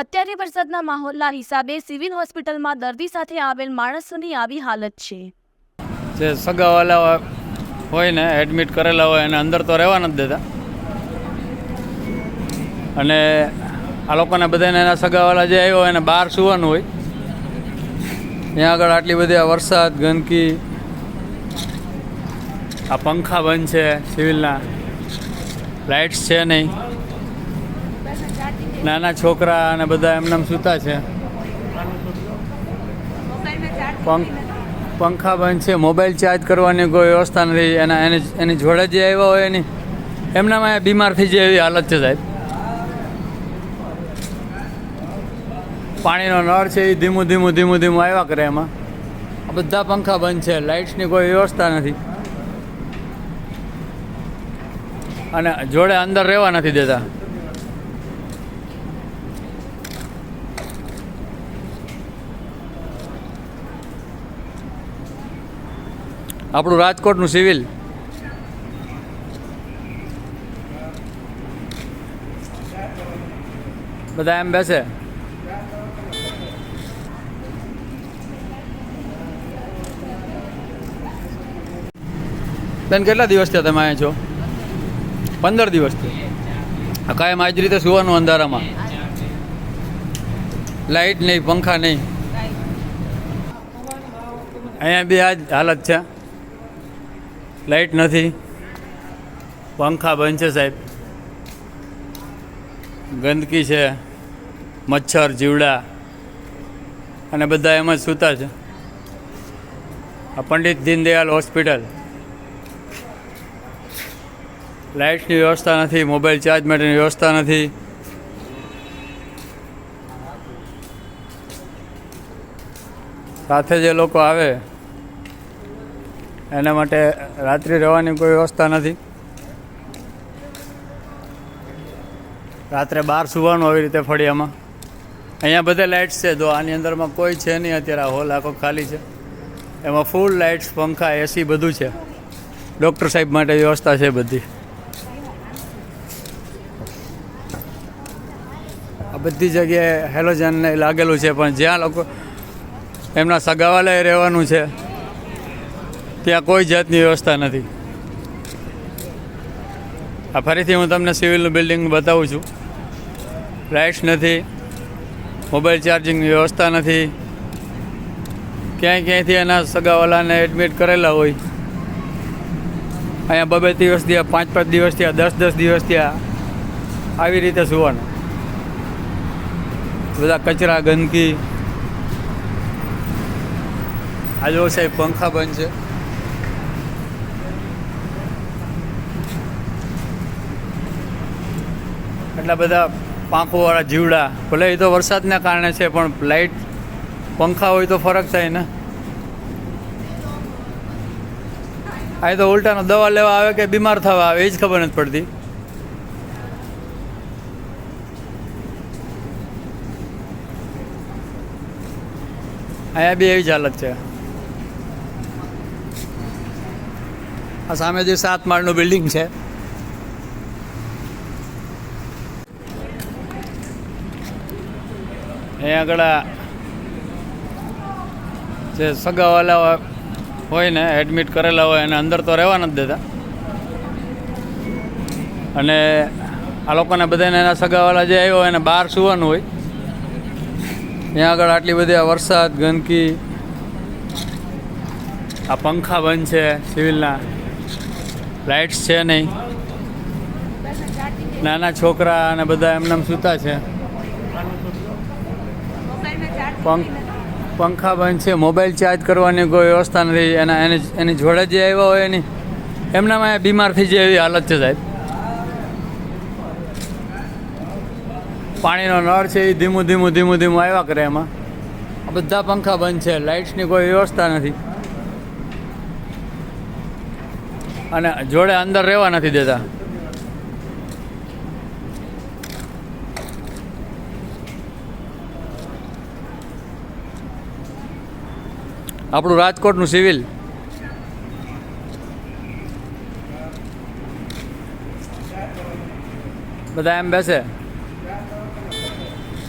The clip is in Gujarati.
અત્યારે વરસાદના માહોલના હિસાબે સિવિલ હોસ્પિટલમાં દર્દી સાથે આવેલ માણસોની આવી હાલત છે. જે સગાવાલા હોય ને એડમિટ કરેલા હોય એને અંદર તો રહેવા નથી દેતા. અને આ લોકોને બધાને એના સગાવાલા જે આવ્યો એને બહાર સુવાનું હોય. ત્યાં આગળ આટલી બધી આ વરસાદ, ગંદકી, આ પંખા બંધ છે સિવિલના. લાઇટ્સ છે નહીં. નાના છોકરા અને બધા એમને સૂતા છે. પંખા બંધ છે, મોબાઈલ ચાર્જ કરવાની કોઈ વ્યવસ્થા નથી. એના, એની એની જોડે જે આવ્યા હોય એની, એમનામાં બીમાર થઈ જાય એવી હાલત છે સાહેબ. પાણીનો નળ છે એ ધીમું ધીમું ધીમું ધીમું આવ્યા કરે એમાં. બધા પંખા બંધ છે, લાઇટ્સની કોઈ વ્યવસ્થા નથી. અને જોડે અંદર રહેવા નથી દેતા. આપણું રાજકોટનું સિવિલ. બધા એમ બેસે. બેન, કેટલા દિવસ થયા તમે અહીંયા છો? પંદર દિવસથી. આ કાયમ આજ રીતે સુવાનું અંધારામાં. લાઇટ નહીં, પંખા નહીં. અહીંયા બી આ જ હાલત છે. લાઇટ નથી. પંખા બંધ છે સાહેબ. ગંદકી છે. મચ્છર, જીવડા અને બધા એમ સૂતા છે. આ પંડિત દીનદયાલ હોસ્પિટલ. લાઇટની વ્યવસ્થા નથી, મોબાઈલ ચાર્જ માટેની વ્યવસ્થા નથી. સાથે જે લોકો આવે એના માટે રાત્રિ રહેવાની કોઈ વ્યવસ્થા નથી. રાત્રે બહાર સુવાનું આવી રીતે ફળિયામાં. અહીંયા બધે લાઇટ્સ છે. જો આની અંદરમાં કોઈ છે નહીં, અત્યારે હોલ આખો ખાલી છે. એમાં ફૂલ લાઇટ્સ પંખા એસી બધું છે. ડૉક્ટર સાહેબ માટે વ્યવસ્થા છે બધી. આ બધી જગ્યાએ હેલોજનને લાગેલું છે, પણ જ્યાં લોકો એમના સગાવાલાએ રહેવાનું છે ત્યાં કોઈ જાતની વ્યવસ્થા નથી. આ ફરીથી હું તમને સિવિલનું બિલ્ડિંગ બતાવું છું. લાઇટ્સ નથી, મોબાઈલ ચાર્જિંગની વ્યવસ્થા નથી. ક્યાંય ક્યાંયથી એના સગાવાલાને એડમિટ કરેલા હોય. અહીંયા બબે દિવસ થયા, પાંચ પાંચ દિવસ થયા, દસ દસ દિવસ થયા, આવી રીતે સુવાનું. બધા કચરા, ગંદકી. આજે સાહેબ, પંખા બંધ છે. એટલા બધા પાંખોવાળા જીવડા, ભલે એ તો વરસાદના કારણે છે, પણ લાઇટ પંખા હોય તો ફરક થાય ને. આ તો ઉલટાનો દવા લેવા આવે કે બીમાર થવા આવે, એ જ ખબર નથી પડતી. અહીંયા બી એવી જ હાલત છે. આ સામે જે સાત માળનું બિલ્ડિંગ છે. અહીંયા આગળ જે સગાવાલા હોય ને એડમિટ કરેલા હોય, એને અંદર તો રહેવા નથી દેતા. અને આ લોકોને બધાને એના સગાવાલા જે આવ્યો એને બહાર સુવાનું હોય. ત્યાં આગળ આટલી બધી આ વરસાદ, ગંદકી, આ પંખા બંધ છે સિવિલના. લાઇટ્સ છે નહીં. નાના છોકરા અને બધા એમને સૂતા છે. પંખ બંધ છે, મોબાઈલ ચાર્જ કરવાની કોઈ વ્યવસ્થા નથી, એના એને એની જોડે જે આવ્યા હોય એની એમનામાં બીમાર થઈ જાય એવી હાલત છે સાહેબ. પાણીનો નળ છે, એ ધીમું ધીમું ધીમું ધીમું આવ્યા કરે એમાં. આ બધા પંખા બંધ છે, લાઇટ્સની કોઈ વ્યવસ્થા નથી. અને જોડે અંદર રહેવા નથી દેતા. આપણું રાજકોટનું સિવિલ. બધા એમ બેસે.